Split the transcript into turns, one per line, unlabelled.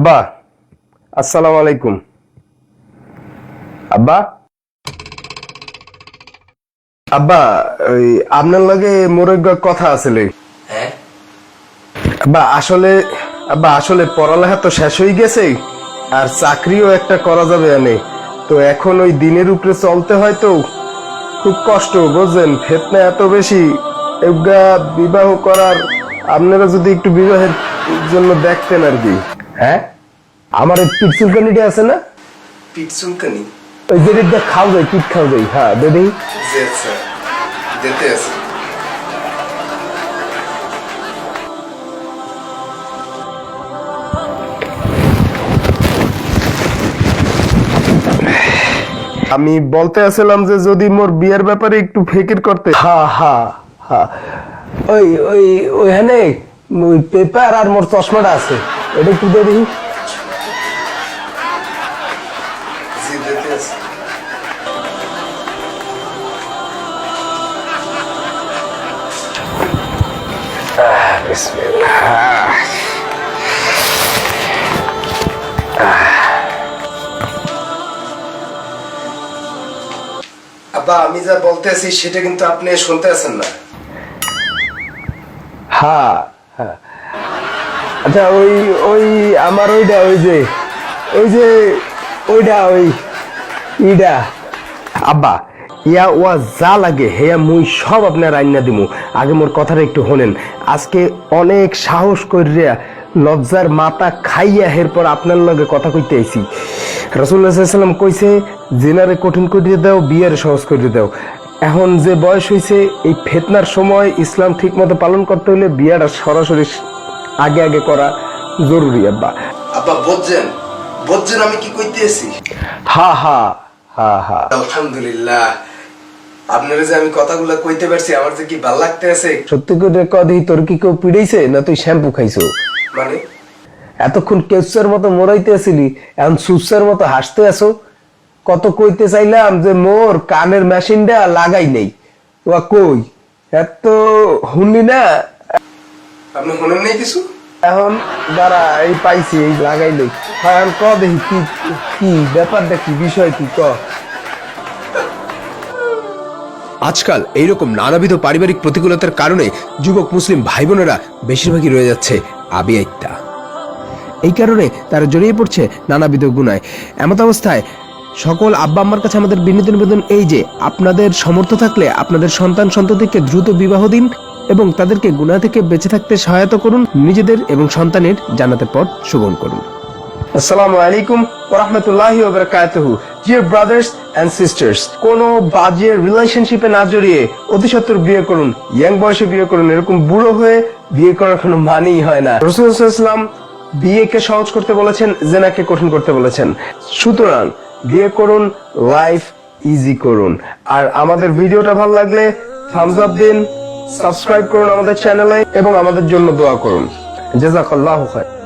আব্বা আসসালামু আলাইকুম। আব্বা? আব্বা ওই আপনার লগে মোর কথা আছে
হ্যাঁ?
আব্বা আসলে আব্বা আসলে পড়ালেখা তো শেষ হয়ে গেছে আর চাকরিও একটা করা যাবে এনে। তো এখন ওই দিনের উপরে চলতে হয় তো খুব কষ্ট বুঝলেন ফেতনা এত বেশি বিবাহ করার আপনারা যদি একটু বিবাহের জন্য দেখতেন আর কি। হ্যাঁ? আমার এই পিঠ আছে না?
পিঠ চুলকানি?
ওই যেটা খাও যায় খাও যায় হ্যাঁ
আচ্ছা। যেতে আছে।
আমি বলতে আসলাম যে যদি মোর বিয়ের ব্যাপারে একটু ফিকির করতে। হা হা হা। ওই ওই ওইখানে ওই পেপার আর মোর চশমাটা আছে। এটা
যেতে আছে আব্বা আমি যা বলতে আছি সেটা কিন্তু আপনি শুনতে আছেন না।
হ্যাঁ হ্যাঁ। আচ্ছা ওই ওই আমার ওইটা, ওই যে ওই যে, ওইটা, ওই ইডা আব্বা, ইয়া ওয়া যা লাগে, হেয়া মুই সব আপনার আইনা দিমু। আগে মোর কথাটা একটু শোনেন। আজকে অনেক সাহস করিয়া লজ্জার মাথা খাইয়া এরপর আপনার লগে কথা কইতে আইছি। রসুল্লাহাম কইছে, জেনারে কঠিন করিয়ে দাও, বিয়ারে সহজ করিয়ে দাও। এখন যে বয়স হইছে, এই ফেতনার সময় ইসলাম ঠিক মতো পালন করতে হলে বিয়াটা সরাসরি আগে আগে করা জরুরি আব্বা।
আব্বা বুঝছেন বুঝছেন আমি কি কইতেছি
হা হা হা হা।
আলহামদুলিল্লাহ। আপনারা যে আমি কথাগুলো কইতে পারছি আমার যে কি ভালো লাগতে আছে?
সত্যি করে কদি তোর কি কেউ পিড়াইছে না তুই শ্যাম্পু খাইছো?
মানে?
এতক্ষণ কেউসার মতো মরাইতে আসিলি এখন সুসার মতো হাসতে আসো। কত কইতে চাইলাম যে মোর কানের মেশিনটা লাগাই নেই। ও কই? এত হুনলি না?
আপনি শুনেন নাই কিছু?
এখন দাঁড়া এই পাইছি এই লাগাই নেই হ্যাঁ ক দেখি কি কি ব্যাপারটা কি বিষয় কি ক?
আজকাল এইরকম নানাবিধ পারিবারিক প্রতিকূলতার কারণে যুবক মুসলিম ভাই বোনেরা বেশিরভাগই রয়ে যাচ্ছে আবিয়াইত্যা এই কারণে তারা জড়িয়ে পড়ছে নানাবিধ গুণায়। এমত অবস্থায় সকল আব্বা আম্মার কাছে আমাদের বিনীত নিবেদন এই যে আপনাদের সমর্থ থাকলে আপনাদের সন্তান সন্ততিকে দ্রুত বিবাহ দিন এবং তাদেরকে গুণা থেকে বেঁচে থাকতে সহায়তা করুন, নিজেদের এবং সন্তানের জানাতে পথ সুগম করুন।
আসসালামু আলাইকুম ওরহমতুল্লাহি ওবরাকাতুহু। ডিয়ার ব্রাদার্স এন্ড সিস্টার্স কোনো বাজে রিলেশনশিপে না জড়িয়ে অতি সত্বর বিয়ে করুন ইয়াং বয়সে বিয়ে করুন, এরকম বুড়ো হয়ে বিয়ে করার কোনো মানেই হয় না। রসুলাম বিয়েকে সহজ করতে বলেছেন, জেনাকে কঠিন করতে বলেছেন। সুতরাং বিয়ে করুন লাইফ ইজি করুন। আর আমাদের ভিডিওটা ভালো লাগলে থামস আপ দিন সাবস্ক্রাইব করুন আমাদের চ্যানেলে এবং আমাদের জন্য দোয়া করুন। জাজাকাল্লাহু খায়র